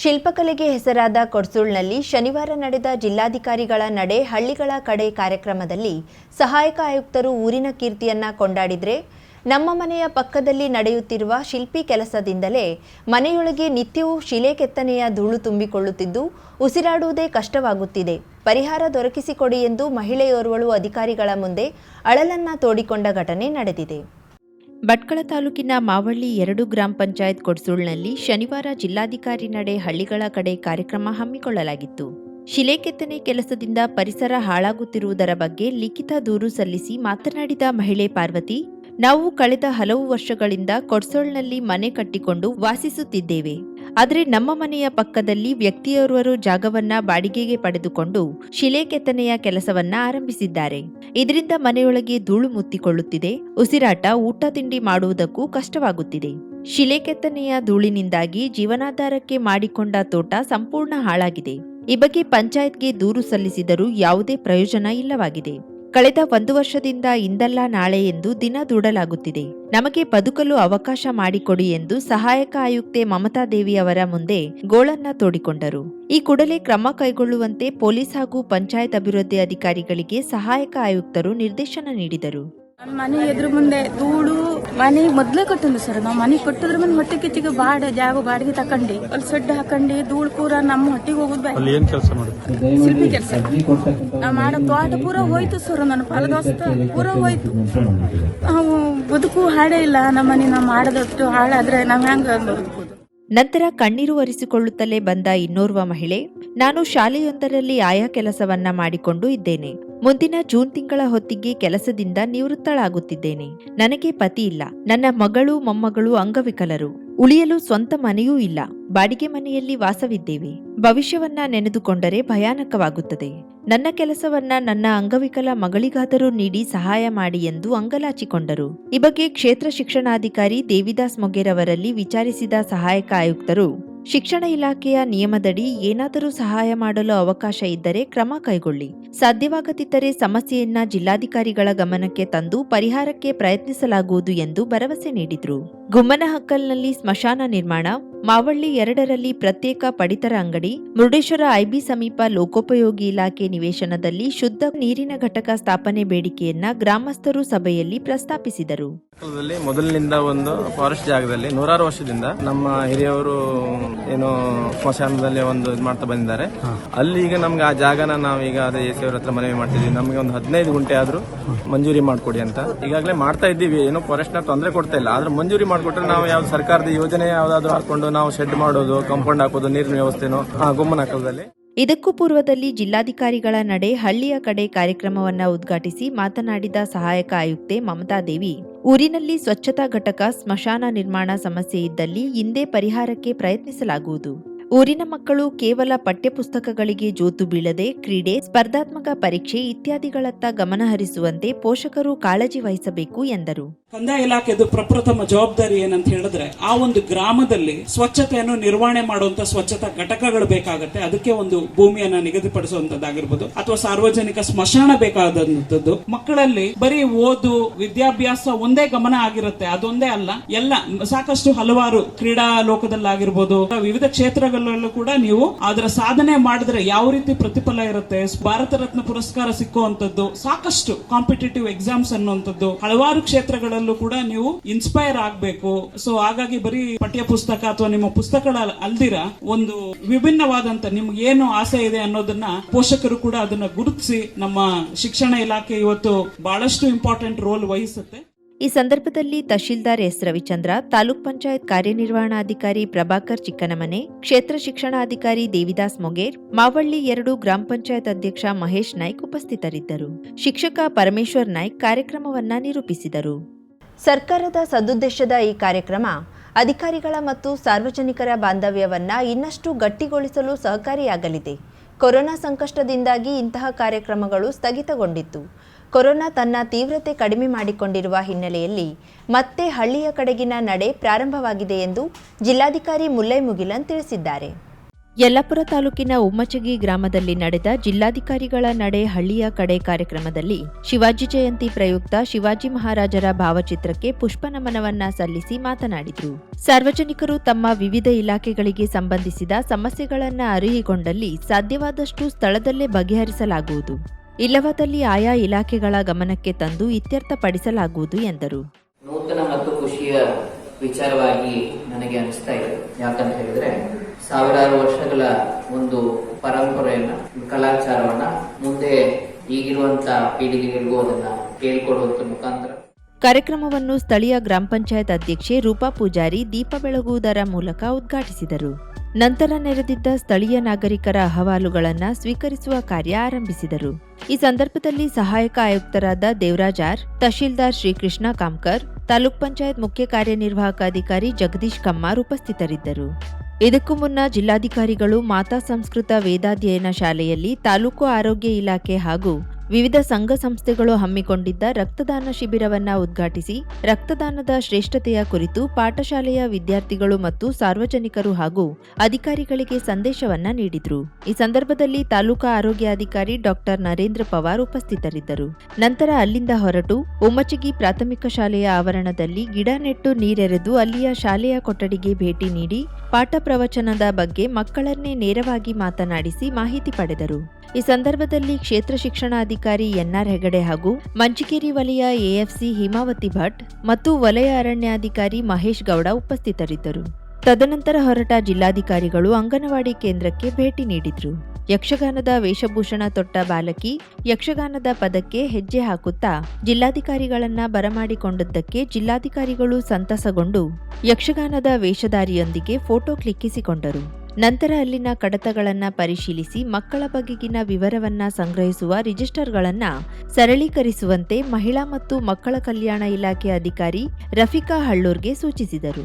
ಶಿಲ್ಪಕಲೆಗೆ ಹೆಸರಾದ ಕೊಡ್ಸೂಳ್ನಲ್ಲಿ ಶನಿವಾರ ನಡೆದ ಜಿಲ್ಲಾಧಿಕಾರಿಗಳ ನಡೆ ಹಳ್ಳಿಗಳ ಕಡೆ ಕಾರ್ಯಕ್ರಮದಲ್ಲಿ ಸಹಾಯಕ ಆಯುಕ್ತರು ಊರಿನ ಕೀರ್ತಿಯನ್ನ ಕೊಂಡಾಡಿದ್ರೆ ನಮ್ಮ ಮನೆಯ ಪಕ್ಕದಲ್ಲಿ ನಡೆಯುತ್ತಿರುವ ಶಿಲ್ಪಿ ಕೆಲಸದಿಂದಲೇ ಮನೆಯೊಳಗೆ ನಿತ್ಯವೂ ಶಿಲೆ ಕೆತ್ತನೆಯ ಧೂಳು ತುಂಬಿಕೊಳ್ಳುತ್ತಿದ್ದು ಉಸಿರಾಡುವುದೇ ಕಷ್ಟವಾಗುತ್ತಿದೆ. ಪರಿಹಾರ ದೊರಕಿಸಿಕೊಡಿ ಎಂದು ಮಹಿಳೆಯೋರ್ವಳು ಅಧಿಕಾರಿಗಳ ಮುಂದೆ ಅಳಲನ್ನ ತೋಡಿಕೊಂಡ ಘಟನೆ ನಡೆದಿದೆ. ಭಟ್ಕಳ ತಾಲೂಕಿನ ಮಾವಳ್ಳಿ ಎರಡು ಗ್ರಾಮ ಪಂಚಾಯತ್ ಕೊಡ್ಸೂಳ್ನಲ್ಲಿ ಶನಿವಾರ ಜಿಲ್ಲಾಧಿಕಾರಿ ನಡೆ ಹಳ್ಳಿಗಳ ಕಡೆ ಕಾರ್ಯಕ್ರಮ ಹಮ್ಮಿಕೊಳ್ಳಲಾಗಿತ್ತು. ಶಿಲೆ ಕೆತ್ತನೆ ಕೆಲಸದಿಂದ ಪರಿಸರ ಹಾಳಾಗುತ್ತಿರುವುದರ ಬಗ್ಗೆ ಲಿಖಿತ ದೂರು ಸಲ್ಲಿಸಿ ಮಾತನಾಡಿದ ಮಹಿಳೆ ಪಾರ್ವತಿ, ನಾವು ಕಳೆದ ಹಲವು ವರ್ಷಗಳಿಂದ ಕೊಡ್ಸೋಳ್ನಲ್ಲಿ ಮನೆ ಕಟ್ಟಿಕೊಂಡು ವಾಸಿಸುತ್ತಿದ್ದೇವೆ. ಆದರೆ ನಮ್ಮ ಮನೆಯ ಪಕ್ಕದಲ್ಲಿ ವ್ಯಕ್ತಿಯೋರ್ವರು ಜಾಗವನ್ನ ಬಾಡಿಗೆಗೆ ಪಡೆದುಕೊಂಡು ಶಿಲೆ ಕೆತ್ತನೆಯ ಕೆಲಸವನ್ನ ಆರಂಭಿಸಿದ್ದಾರೆ. ಇದರಿಂದ ಮನೆಯೊಳಗೆ ಧೂಳು ಮುತ್ತಿಕೊಳ್ಳುತ್ತಿದೆ, ಉಸಿರಾಟ, ಊಟ ತಿಂಡಿ ಮಾಡುವುದಕ್ಕೂ ಕಷ್ಟವಾಗುತ್ತಿದೆ. ಶಿಲೆ ಕೆತ್ತನೆಯ ಧೂಳಿನಿಂದಾಗಿ ಜೀವನಾಧಾರಕ್ಕೆ ಮಾಡಿಕೊಂಡ ತೋಟ ಸಂಪೂರ್ಣ ಹಾಳಾಗಿದೆ. ಈ ಬಗ್ಗೆ ಪಂಚಾಯತ್ಗೆ ದೂರು ಸಲ್ಲಿಸಿದರೂ ಯಾವುದೇ ಪ್ರಯೋಜನ ಇಲ್ಲವಾಗಿದೆ. ಕಳೆದ ಒಂದು ವರ್ಷದಿಂದ ಇಂದಲ್ಲ ನಾಳೆ ಎಂದು ದಿನ ದೂಡಲಾಗುತ್ತಿದೆ. ನಮಗೆ ಬದುಕಲು ಅವಕಾಶ ಮಾಡಿಕೊಡಿ ಎಂದು ಸಹಾಯಕ ಆಯುಕ್ತೆ ಮಮತಾ ದೇವಿ ಅವರ ಮುಂದೆ ಗೋಳನ್ನ ತೋಡಿಕೊಂಡರು. ಈ ಕೂಡಲೇ ಕ್ರಮ ಕೈಗೊಳ್ಳುವಂತೆ ಪೊಲೀಸ್ ಹಾಗೂ ಪಂಚಾಯತ್ ಅಭಿವೃದ್ಧಿ ಅಧಿಕಾರಿಗಳಿಗೆ ಸಹಾಯಕ ಆಯುಕ್ತರು ನಿರ್ದೇಶನ ನೀಡಿದರು. ನನ್ನ ಮನೆ ಎದುರು ಮುಂದೆ ಧೂಳು ಮನೆ ಮೊದ್ಲೇ ಕಟ್ಟಿದ್ವಿ ಸರ್. ನಾವು ಮನೆ ಕಟ್ಟಿದ್ರ ಮುಂದೆ ಹೊಟ್ಟೆ ಕಿಚ್ಚಿಗೆ ಬಾಡ ಜಾಗ ಬಾಡಿಗೆ ತಕೊಂಡಿ. ಅಲ್ಲಿ ಸೆಡ್ ಹಾಕೊಂಡಿ ಧೂಳು ಪೂರ ನಮ್ಮ ಹೊಟ್ಟೆಗೆ ಹೋಗುದ್ ಬೇಡ ಏನ್ ಕೆಲಸ ಶಿಲ್ಪಿ ಕೆಲಸ. ನಾ ಮಾಡೋ ತೋಟ ಪೂರ ಹೋಯ್ತು ಸರ್. ನನ್ನ ಫಲದೋಸ್ತ ಪೂರ ಹೋಯ್ತು. ನಾವು ಬದುಕು ಹಾಡೇ ಇಲ್ಲ. ನಮ್ಮ ಮನೆ ನಾವು ಮಾಡದಷ್ಟು ಹಾಳಾದ್ರೆ ನಾವ್ ಹೆಂಗ ಬದುಕುದು ನಂತರ ಕಣ್ಣೀರು ಒರೆಸಿಕೊಳ್ಳುತ್ತಲೇ ಬಂದ ಇನ್ನೋರ್ವ ಮಹಿಳೆ ನಾನು ಶಾಲೆಯೊಂದರಲ್ಲಿ ಆಯಾ ಕೆಲಸವನ್ನ ಮಾಡಿಕೊಂಡು ಇದ್ದೇನೆ. ಮುಂದಿನ ಜೂನ್ ತಿಂಗಳ ಹೊತ್ತಿಗೆ ಕೆಲಸದಿಂದ ನಿವೃತ್ತಳಾಗುತ್ತಿದ್ದೇನೆ. ನನಗೆ ಪತಿ ಇಲ್ಲ ನನ್ನ ಮಗಳು, ಮೊಮ್ಮಗಳು ಅಂಗವಿಕಲರು. ಉಳಿಯಲು ಸ್ವಂತ ಮನೆಯೂ ಇಲ್ಲ. ಬಾಡಿಗೆ ಮನೆಯಲ್ಲಿ ವಾಸವಿದ್ದೇವೆ. ಭವಿಷ್ಯವನ್ನ ನೆನೆದುಕೊಂಡರೆ ಭಯಾನಕವಾಗುತ್ತದೆ. ನನ್ನ ಕೆಲಸವನ್ನ ನನ್ನ ಅಂಗವಿಕಲ ಮಗಳಿಗಾದರೂ ನೀಡಿ ಸಹಾಯ ಮಾಡಿ ಎಂದು ಅಂಗಲಾಚಿಕೊಂಡರು. ಈ ಬಗ್ಗೆ ಕ್ಷೇತ್ರ ಶಿಕ್ಷಣಾಧಿಕಾರಿ ದೇವಿದಾಸ್ ಮೊಗೇರವರಲ್ಲಿ ವಿಚಾರಿಸಿದ ಸಹಾಯಕ ಆಯುಕ್ತರು ಶಿಕ್ಷಣ ಇಲಾಖೆಯ ನಿಯಮದಡಿ ಏನಾದರೂ ಸಹಾಯ ಮಾಡಲು ಅವಕಾಶ ಇದ್ದರೆ ಕ್ರಮ ಕೈಗೊಳ್ಳಿ. ಸಾಧ್ಯವಾಗದಿದ್ದರೆ ಸಮಸ್ಯೆಯನ್ನ ಜಿಲ್ಲಾಧಿಕಾರಿಗಳ ಗಮನಕ್ಕೆ ತಂದು ಪರಿಹಾರಕ್ಕೆ ಪ್ರಯತ್ನಿಸಲಾಗುವುದು ಎಂದು ಭರವಸೆ ನೀಡಿದ್ರು. ಗುಮ್ಮನಹಕ್ಕಲ್ನಲ್ಲಿ ಸ್ಮಶಾನ ನಿರ್ಮಾಣ ಮಾವಳ್ಳಿ ಎರಡರಲ್ಲಿ ಪ್ರತ್ಯೇಕ ಪಡಿತರ ಅಂಗಡಿ ಮುರುಡೇಶ್ವರ ಐಬಿ ಸಮೀಪ ಲೋಕೋಪಯೋಗಿ ಇಲಾಖೆ ನಿವೇಶನದಲ್ಲಿ ಶುದ್ಧ ನೀರಿನ ಘಟಕ ಸ್ಥಾಪನೆ ಬೇಡಿಕೆಯನ್ನ ಗ್ರಾಮಸ್ಥರು ಸಭೆಯಲ್ಲಿ ಪ್ರಸ್ತಾಪಿಸಿದರು. ಮೊದಲಿನಿಂದ ಒಂದು ಫಾರೆಸ್ಟ್ ಜಾಗದಲ್ಲಿ ನೂರಾರು ವರ್ಷದಿಂದ ನಮ್ಮ ಹಿರಿಯವರು ಏನು ಸ್ಮಶಾನದಲ್ಲಿ ಒಂದು ಇದು ಮಾಡ್ತಾ ಬಂದಿದ್ದಾರೆ. ಅಲ್ಲಿ ಈಗ ನಮ್ಗೆ ಆ ಜಾಗನ ನಾವೀಗ ಅದೇ ಎಸಿಯವ್ರ ಹತ್ರ ಮನವಿ ಮಾಡ್ತಿದ್ವಿ. ನಮಗೆ ಒಂದು ಹದಿನೈದು ಗುಂಟೆ ಆದ್ರೂ ಮಂಜೂರಿ ಮಾಡ್ಕೊಡಿ ಅಂತ. ಈಗಾಗಲೇ ಮಾಡ್ತಾ ಇದ್ದೀವಿ, ಏನು ನ ತೊಂದರೆ ಕೊಡ್ತಾ ಇಲ್ಲ. ಆದ್ರೆ ಮಂಜೂರಿ ಮಾಡಿಕೊಟ್ರೆ ನಾವು ಯಾವ್ದು ಸರ್ಕಾರದ ಯೋಜನೆ ಯಾವ್ದಾದ್ರು ಹಾಕೊಂಡು ನಾವು ಶೆಡ್ ಮಾಡೋದು ಕಾಂಪೌಂಡ್ ಹಾಕೋದು, ನೀರಿನ ವ್ಯವಸ್ಥೆನೋ ಗುಮ್ಮನ ಹಾಕೋದಲ್ಲಿ ಇದಕ್ಕೂ ಪೂರ್ವದಲ್ಲಿ ಜಿಲ್ಲಾಧಿಕಾರಿಗಳ ನಡೆ ಹಳ್ಳಿಯ ಕಡೆ ಕಾರ್ಯಕ್ರಮವನ್ನ ಉದ್ಘಾಟಿಸಿ ಮಾತನಾಡಿದ ಸಹಾಯಕ ಆಯುಕ್ತೆ ಮಮತಾ ದೇವಿ. ಊರಿನಲ್ಲಿ ಸ್ವಚ್ಛತಾ ಘಟಕ, ಸ್ಮಶಾನ ನಿರ್ಮಾಣ ಸಮಸ್ಯೆ ಇದ್ದಲ್ಲಿ ಹಿಂದೆ ಪರಿಹಾರಕ್ಕೆ ಪ್ರಯತ್ನಿಸಲಾಗುವುದು. ಊರಿನ ಮಕ್ಕಳು ಕೇವಲ ಪಠ್ಯಪುಸ್ತಕಗಳಿಗೆ ಜೋತು ಬೀಳದೆ, ಕ್ರೀಡೆ, ಸ್ಪರ್ಧಾತ್ಮಕ ಪರೀಕ್ಷೆ ಇತ್ಯಾದಿಗಳತ್ತ ಗಮನ ಹರಿಸುವಂತೆ ಪೋಷಕರು ಕಾಳಜಿ ವಹಿಸಬೇಕು ಎಂದರು. ಕಂದಾಯ ಇಲಾಖೆದು ಪ್ರಪ್ರಥಮ ಜವಾಬ್ದಾರಿ ಏನಂತ ಹೇಳಿದ್ರೆ, ಆ ಒಂದು ಗ್ರಾಮದಲ್ಲಿ ಸ್ವಚ್ಛತೆಯನ್ನು ನಿರ್ವಹಣೆ ಮಾಡುವಂತ ಸ್ವಚ್ಛತಾ ಘಟಕಗಳು ಬೇಕಾಗುತ್ತೆ. ಅದಕ್ಕೆ ಒಂದು ಭೂಮಿಯನ್ನ ನಿಗದಿಪಡಿಸುವಂತದ್ದಾಗಿರ್ಬೋದು, ಅಥವಾ ಸಾರ್ವಜನಿಕ ಸ್ಮಶಾನ ಬೇಕಾದಂತದ್ದು. ಮಕ್ಕಳಲ್ಲಿ ಬರೀ ಓದು, ವಿದ್ಯಾಭ್ಯಾಸ ಒಂದೇ ಗಮನ ಆಗಿರುತ್ತೆ. ಅದೊಂದೇ ಅಲ್ಲ, ಎಲ್ಲ ಸಾಕಷ್ಟು ಹಲವಾರು ಕ್ರೀಡಾ ಲೋಕದಲ್ಲಾಗಿರ್ಬೋದು ವಿವಿಧ ಕ್ಷೇತ್ರಗಳಲ್ಲೂ ಕೂಡ ನೀವು ಅದರ ಸಾಧನೆ ಮಾಡಿದ್ರೆ ಯಾವ ರೀತಿ ಪ್ರತಿಫಲ ಇರುತ್ತೆ? ಭಾರತ ರತ್ನ ಪುರಸ್ಕಾರ ಸಿಕ್ಕುವಂತದ್ದು ಸಾಕಷ್ಟು ಕಾಂಪಿಟೇಟಿವ್ ಎಕ್ಸಾಮ್ಸ್ ಅನ್ನುವಂಥದ್ದು. ಹಲವಾರು ಕ್ಷೇತ್ರಗಳಲ್ಲೂ ಕೂಡ ನೀವು ಇನ್ಸ್ಪೈರ್ ಆಗಬೇಕು. ಸೊ ಹಾಗಾಗಿ ಬರೀ ಪಠ್ಯ ಪುಸ್ತಕ ಅಥವಾ ನಿಮ್ಮ ಪುಸ್ತಕಗಳ ಅಲ್ದಿರ ಒಂದು ವಿಭಿನ್ನವಾದಂತ ನಿಮ್ಗೆ ಏನು ಆಸೆ ಇದೆ ಅನ್ನೋದನ್ನ ಪೋಷಕರು ಕೂಡ ಅದನ್ನ ಗುರುತಿಸಿ ನಮ್ಮ ಶಿಕ್ಷಣ ಇಲಾಖೆ ಇವತ್ತು ಬಹಳಷ್ಟು ಇಂಪಾರ್ಟೆಂಟ್ ರೋಲ್ ವಹಿಸುತ್ತೆ. ಈ ಸಂದರ್ಭದಲ್ಲಿ ತಹಶೀಲ್ದಾರ್ ಎಸ್ ರವಿಚಂದ್ರ, ತಾಲೂಕ್ ಪಂಚಾಯತ್ ಕಾರ್ಯನಿರ್ವಹಣಾಧಿಕಾರಿ ಪ್ರಭಾಕರ್ ಚಿಕ್ಕನಮನೆ, ಕ್ಷೇತ್ರ ಶಿಕ್ಷಣಾಧಿಕಾರಿ ದೇವಿದಾಸ್ ಮೊಗೇರ್, ಮಾವಳ್ಳಿ ಎರಡು ಗ್ರಾಮ ಪಂಚಾಯತ್ ಅಧ್ಯಕ್ಷ ಮಹೇಶ್ ನಾಯ್ಕ್ ಉಪಸ್ಥಿತರಿದ್ದರು. ಶಿಕ್ಷಕ ಪರಮೇಶ್ವರ್ ನಾಯ್ಕ್ ಕಾರ್ಯಕ್ರಮವನ್ನ ನಿರೂಪಿಸಿದರು. ಸರ್ಕಾರದ ಸದುದ್ದೇಶದ ಈ ಕಾರ್ಯಕ್ರಮ ಅಧಿಕಾರಿಗಳ ಮತ್ತು ಸಾರ್ವಜನಿಕರ ಬಾಂಧವ್ಯವನ್ನ ಇನ್ನಷ್ಟು ಗಟ್ಟಿಗೊಳಿಸಲು ಸಹಕಾರಿಯಾಗಲಿದೆ. ಕೊರೋನಾ ಸಂಕಷ್ಟದಿಂದಾಗಿ ಇಂತಹ ಕಾರ್ಯಕ್ರಮಗಳು ಸ್ಥಗಿತಗೊಂಡಿತ್ತು. ಕೊರೋನಾ ತನ್ನ ತೀವ್ರತೆ ಕಡಿಮೆ ಮಾಡಿಕೊಂಡಿರುವ ಹಿನ್ನೆಲೆಯಲ್ಲಿ ಮತ್ತೆ ಹಳ್ಳಿಯ ಕಡೆಗಿನ ನಡೆ ಪ್ರಾರಂಭವಾಗಿದೆ ಎಂದು ಜಿಲ್ಲಾಧಿಕಾರಿ ಮುಲ್ಲೈ ಮುಗಿಲನ್ ತಿಳಿಸಿದ್ದಾರೆ. ಯಲ್ಲಾಪುರ ತಾಲೂಕಿನ ಉಮ್ಮಚಗಿ ಗ್ರಾಮದಲ್ಲಿ ನಡೆದ ಜಿಲ್ಲಾಧಿಕಾರಿಗಳ ನಡೆ ಹಳ್ಳಿಯ ಕಡೆ ಕಾರ್ಯಕ್ರಮದಲ್ಲಿ ಶಿವಾಜಿ ಜಯಂತಿ ಪ್ರಯುಕ್ತ ಶಿವಾಜಿ ಮಹಾರಾಜರ ಭಾವಚಿತ್ರಕ್ಕೆ ಪುಷ್ಪ ನಮನವನ್ನ ಸಲ್ಲಿಸಿ ಮಾತನಾಡಿದರು. ಸಾರ್ವಜನಿಕರು ತಮ್ಮ ವಿವಿಧ ಇಲಾಖೆಗಳಿಗೆ ಸಂಬಂಧಿಸಿದ ಸಮಸ್ಯೆಗಳನ್ನ ಅರಿಹಿಕೊಂಡಲ್ಲಿ ಸಾಧ್ಯವಾದಷ್ಟು ಸ್ಥಳದಲ್ಲೇ ಬಗೆಹರಿಸಲಾಗುವುದು. ಇಲ್ಲವಾದಲ್ಲಿ ಆಯಾ ಇಲಾಖೆಗಳ ಗಮನಕ್ಕೆ ತಂದು ಇತ್ಯರ್ಥಪಡಿಸಲಾಗುವುದು ಎಂದರು. ನೂತನ ಮತ್ತು ವಿಚಾರವಾಗಿ ನನಗೆ ಅನಿಸ್ತಾ ಇದೆ. ಯಾಕಂತ ಹೇಳಿದ್ರೆ ಸಾವಿರಾರು ವರ್ಷಗಳ ಒಂದು ಪರಂಪರೆಯನ್ನ, ಕಲಾಚಾರವನ್ನ ಮುಂದೆ ಈಗಿರುವಂತ ಪೀಳಿಗೆಗಳಿಗೂ ಅದನ್ನ ಕೇಳಿಕೊಡುವಂತ ಮುಖಾಂತರ. ಕಾರ್ಯಕ್ರಮವನ್ನು ಸ್ಥಳೀಯ ಗ್ರಾಮ ಪಂಚಾಯತ್ ಅಧ್ಯಕ್ಷೆ ರೂಪಾ ಪೂಜಾರಿ ದೀಪ ಬೆಳಗುವುದರ ಮೂಲಕ ಉದ್ಘಾಟಿಸಿದರು. ನಂತರ ನೆರೆದಿದ್ದ ಸ್ಥಳೀಯ ನಾಗರಿಕರ ಅಹವಾಲುಗಳನ್ನು ಸ್ವೀಕರಿಸುವ ಕಾರ್ಯ ಆರಂಭಿಸಿದರು. ಈ ಸಂದರ್ಭದಲ್ಲಿ ಸಹಾಯಕ ಆಯುಕ್ತರಾದ ದೇವರಾಜಾರ್ ತಹಶೀಲ್ದಾರ್ ಶ್ರೀಕೃಷ್ಣ ಕಾಮ್ಕರ್, ತಾಲೂಕ್ ಪಂಚಾಯತ್ ಮುಖ್ಯ ಕಾರ್ಯನಿರ್ವಾಹಕ ಅಧಿಕಾರಿ ಜಗದೀಶ್ ಕಮ್ಮಾರ್ ಉಪಸ್ಥಿತರಿದ್ದರು. ಇದಕ್ಕೂ ಮುನ್ನ ಜಿಲ್ಲಾಧಿಕಾರಿಗಳು ಮಾತಾ ಸಂಸ್ಕೃತ ವೇದಾಧ್ಯಯನ ಶಾಲೆಯಲ್ಲಿ ತಾಲೂಕು ಆರೋಗ್ಯ ಇಲಾಖೆ ಹಾಗೂ ವಿವಿಧ ಸಂಘ ಸಂಸ್ಥೆಗಳು ಹಮ್ಮಿಕೊಂಡಿದ್ದ ರಕ್ತದಾನ ಶಿಬಿರವನ್ನ ಉದ್ಘಾಟಿಸಿ ರಕ್ತದಾನದ ಶ್ರೇಷ್ಠತೆಯ ಕುರಿತು ಪಾಠಶಾಲೆಯ ವಿದ್ಯಾರ್ಥಿಗಳು ಮತ್ತು ಸಾರ್ವಜನಿಕರು ಹಾಗೂ ಅಧಿಕಾರಿಗಳಿಗೆ ಸಂದೇಶವನ್ನ ನೀಡಿದರು. ಈ ಸಂದರ್ಭದಲ್ಲಿ ತಾಲೂಕಾ ಆರೋಗ್ಯಾಧಿಕಾರಿ ಡಾಕ್ಟರ್ ನರೇಂದ್ರ ಪವಾರ್ ಉಪಸ್ಥಿತರಿದ್ದರು. ನಂತರ ಅಲ್ಲಿಂದ ಹೊರಟು ಉಮ್ಮಚಗಿ ಪ್ರಾಥಮಿಕ ಶಾಲೆಯ ಆವರಣದಲ್ಲಿ ಗಿಡ ನೆಟ್ಟು ನೀರೆರೆದು ಅಲ್ಲಿಯ ಶಾಲೆಯ ಕೊಠಡಿಗೆ ಭೇಟಿ ನೀಡಿ ಪಾಠ ಪ್ರವಚನದ ಬಗ್ಗೆ ಮಕ್ಕಳನ್ನೇ ನೇರವಾಗಿ ಮಾತನಾಡಿಸಿ ಮಾಹಿತಿ ಪಡೆದರು. ಈ ಸಂದರ್ಭದಲ್ಲಿ ಕ್ಷೇತ್ರ ಶಿಕ್ಷಣಾಧಿಕಾರಿ ಎನ್ಆರ್ ಹೆಗಡೆ ಹಾಗೂ ಮಂಚಿಕೇರಿ ವಲಯ ಎಎಫ್ಸಿ ಹಿಮಾವತಿ ಭಟ್ ಮತ್ತು ವಲಯ ಅರಣ್ಯಾಧಿಕಾರಿ ಮಹೇಶ್ ಗೌಡ ಉಪಸ್ಥಿತರಿದ್ದರು. ತದನಂತರ ಹೊರಟ ಜಿಲ್ಲಾಧಿಕಾರಿಗಳು ಅಂಗನವಾಡಿ ಕೇಂದ್ರಕ್ಕೆ ಭೇಟಿ ನೀಡಿದ್ರು. ಯಕ್ಷಗಾನದ ವೇಷಭೂಷಣ ತೊಟ್ಟ ಬಾಲಕಿ ಯಕ್ಷಗಾನದ ಪದಕ್ಕೆ ಹೆಜ್ಜೆ ಹಾಕುತ್ತಾ ಜಿಲ್ಲಾಧಿಕಾರಿಗಳನ್ನ ಬರಮಾಡಿಕೊಂಡದ್ದಕ್ಕೆ ಜಿಲ್ಲಾಧಿಕಾರಿಗಳು ಸಂತಸಗೊಂಡು ಯಕ್ಷಗಾನದ ವೇಷಧಾರಿಯೊಂದಿಗೆ ಫೋಟೋ ಕ್ಲಿಕ್ಕಿಸಿಕೊಂಡರು. ನಂತರ ಅಲ್ಲಿನ ಕಡತಗಳನ್ನು ಪರಿಶೀಲಿಸಿ ಮಕ್ಕಳ ಬಗೆಗಿನ ವಿವರವನ್ನ ಸಂಗ್ರಹಿಸುವ ರಿಜಿಸ್ಟರ್ಗಳನ್ನು ಸರಳೀಕರಿಸುವಂತೆ ಮಹಿಳಾ ಮತ್ತು ಮಕ್ಕಳ ಕಲ್ಯಾಣ ಇಲಾಖೆ ಅಧಿಕಾರಿ ರಫಿಕಾ ಹಳ್ಳೂರ್ಗೆ ಸೂಚಿಸಿದರು.